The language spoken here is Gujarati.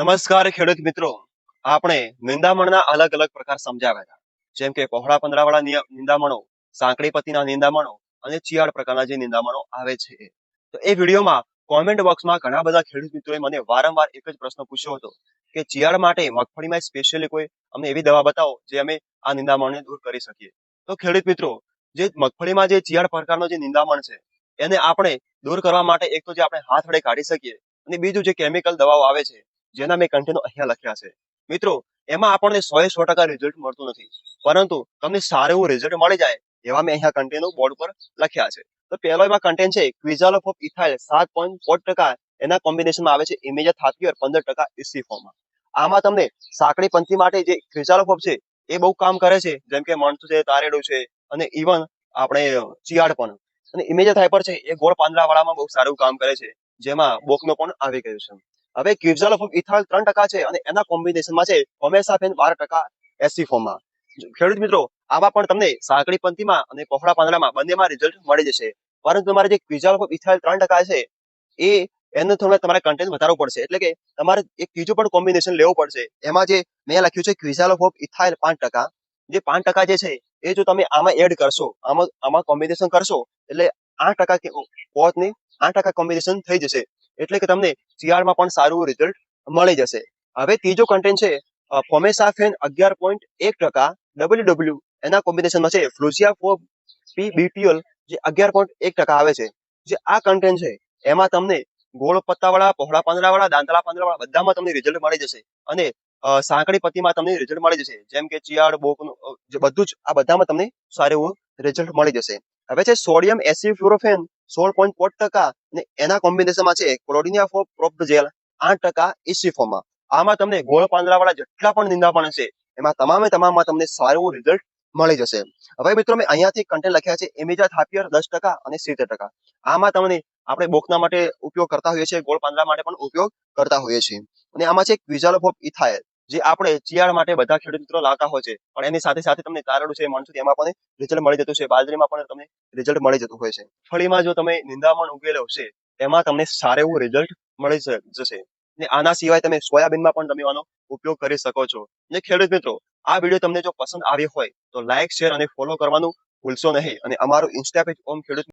નમસ્કાર ખેડૂત મિત્રો. આપણે નિંદામણના અલગ અલગ પ્રકાર સમજાવ્યા જેમ કે પહોળા પંદરાવાળા નિંદામણો, સાંકડી પતિના નિંદામણો અને ચિયાળ પ્રકારના જે નિંદામણો આવે છે. તો એ વિડીયોમાં કોમેન્ટ બોક્સમાં ઘણા બધા ખેડૂત મિત્રોએ મને વારંવાર એક જ પ્રશ્ન પૂછ્યો હતો કે ચિયાળ માટે મગફળીમાં સ્પેશિયલી કોઈ અમને એવી દવા બતાવો જે અમે આ નિંદામણને દૂર કરી શકીએ. તો ખેડૂત મિત્રો, જે મગફળીમાં જે ચિયાળ પ્રકારનો જે નિંદામણ છે, એને આપણે દૂર કરવા માટે એક તો જે આપણે હાથ વડે કાઢી શકીએ અને બીજું જે કેમિકલ દવાઓ આવે છે જેના મેં કન્ટેનો અહીંયા લખ્યા છે. મિત્રો, એમાં આપણને સો સો ટકા રિઝલ્ટ મળતું નથી. પરંતુ તમને સારું એવું રિઝલ્ટ મળી જાય એવા મેં અહીંયા કન્ટેનો બોર્ડ પર લખ્યા છે. તો પહેલો એમાં કન્ટેન્ટ છે ક્વિઝાલોફ ઓફ ઇથાઇલ સાત પોઈન્ટ પોટ ટકા. એના કોમ્બિનેશનમાં આવે છે ઇમેજા થાપિયર પંદર ટકા ઇસી ફોર્મમાં આમાં તમને સાંકડી પંથી માટે જે ક્વિઝાલોફ છે, એ બહુ કામ કરે છે. જેમ કે મણતું છે, તારેડું છે, અને ઇવન આપણે ચિયાડ પણ. અને ઇમેજા થાઇપર છે, એ ગોળ પાંદડા વાળામાં બહુ સારું કામ કરે છે. જેમાં બોકનો પણ આવી ગયું છે. હવે ક્વિઝાલોફ ઓફ ઇથાઇલ ત્રણ ટકા છે અને એના કોમ્બિનેશનમાં છે હોમેસાફેન બાર ટકા એસી ફોર્મમાં ખેડૂત મિત્રો આવા પણ તમને સાંકડી પંથીમાં અને પહોળા પાંદડામાં બંનેમાં રિઝલ્ટ મળી જશે. પરંતુ તમારે જે ક્વિઝાલોફ ફોર્મ ઇથાઇલ ત્રણ ટકા છે, એ એનું થોડું તમારે કન્ટેન્ટ વધારવું પડશે. એટલે કે તમારે એક ત્રીજું પણ કોમ્બિનેશન લેવું પડશે. એમાં જે મેં લખ્યું છે ક્વિઝાલોફ ઓફ ઇથાઇલ પાંચ ટકા. જે પાંચ ટકા જે છે, એ જો તમે આમાં એડ કરશો, આમાં આમાં કોમ્બિનેશન કરશો, એટલે આઠ ટકા પોતની આઠ ટકા કોમ્બિનેશન થઈ જશે. એટલે કે તમને શિયાળમાં પણ સારું રિઝલ્ટ મળી જશે. હવે ત્રીજો કન્ટેન્ટ છે ફોમેસાફેન અગિયાર પોઈન્ટ એક ટકા ડબલ્યુ એના કોમ્બિનેશનમાં છે ફ્લુઝિયા ફોર પી બીટીઓલ જે અગિયાર પોઈન્ટ એક ટકા આવે છે. જે આ કન્ટેન્ટ છે, એમાં તમને ગોળ પત્તાવાળા, પહોળા પાંદડાવાળા દાંતળા પાંદડાવાળા બધામાં તમને રિઝલ્ટ મળી જશે. અને સાંકડી પત્તીમાં તમને રિઝલ્ટ મળી જશે. જેમ કે ચિયાળ, બોકનું બધું જ આ બધામાં તમને સારું એવું રિઝલ્ટ મળી જશે. હવે છે સોડિયમ એસિડ ફ્લોરોફેન સોળ પોઈન્ટ પોટ ટકા અને એના કોમ્બિનેશનમાં છે ક્લોડિનિયા ફોર પ્રોપ જેલ આઠ ટકા ઇસી ફોર્મમાં આમાં તમને ગોળ પાંદડાવાળા જેટલા પણ નિંદાપણ છે એમાં તમામે તમામમાં તમને સારું રિઝલ્ટ મળી જશે. હવે મિત્રો મેં અહીંયાથી કન્ટેન્ટ લખ્યા છે એમિજા થાપિયર દસ ટકા અને સિત્તેર ટકા. આમાં તમને આપણે બોકના માટે ઉપયોગ કરતા હોઈએ છીએ, ગોળ પાંદડા માટે પણ ઉપયોગ કરતા હોઈએ છીએ. અને આમાં છે ક્વિઝાલોફ ફોપ ઇથાયલ જે આપણે શિયાળ માટે બધા ખેડૂત મિત્રો લાવતા હોય છે, પણ એની સાથે સાથે તમને તારડું છે મણસું એમાં પણ રિઝલ્ટ મળી જતું છે, બાજરીમાં પણ તમને રિઝલ્ટ મળી જતું હોય છે. ફળીમાં જો તમે નિંદામણ ઉગેલો છે, એમાં તમને સારું એવું રિઝલ્ટ મળી જશે. ને આના સિવાય તમે સોયાબીનમાં પણ તમે આનો ઉપયોગ કરી શકો છો. ને ખેડૂત મિત્રો, આ વીડિયો તમને જો પસંદ આવ્યો હોય, તો લાઇક શેર અને ફોલો કરવાનું ભૂલશો નહીં. અને અમારું ઇન્સ્ટા પેજ ઓમ ખેડૂત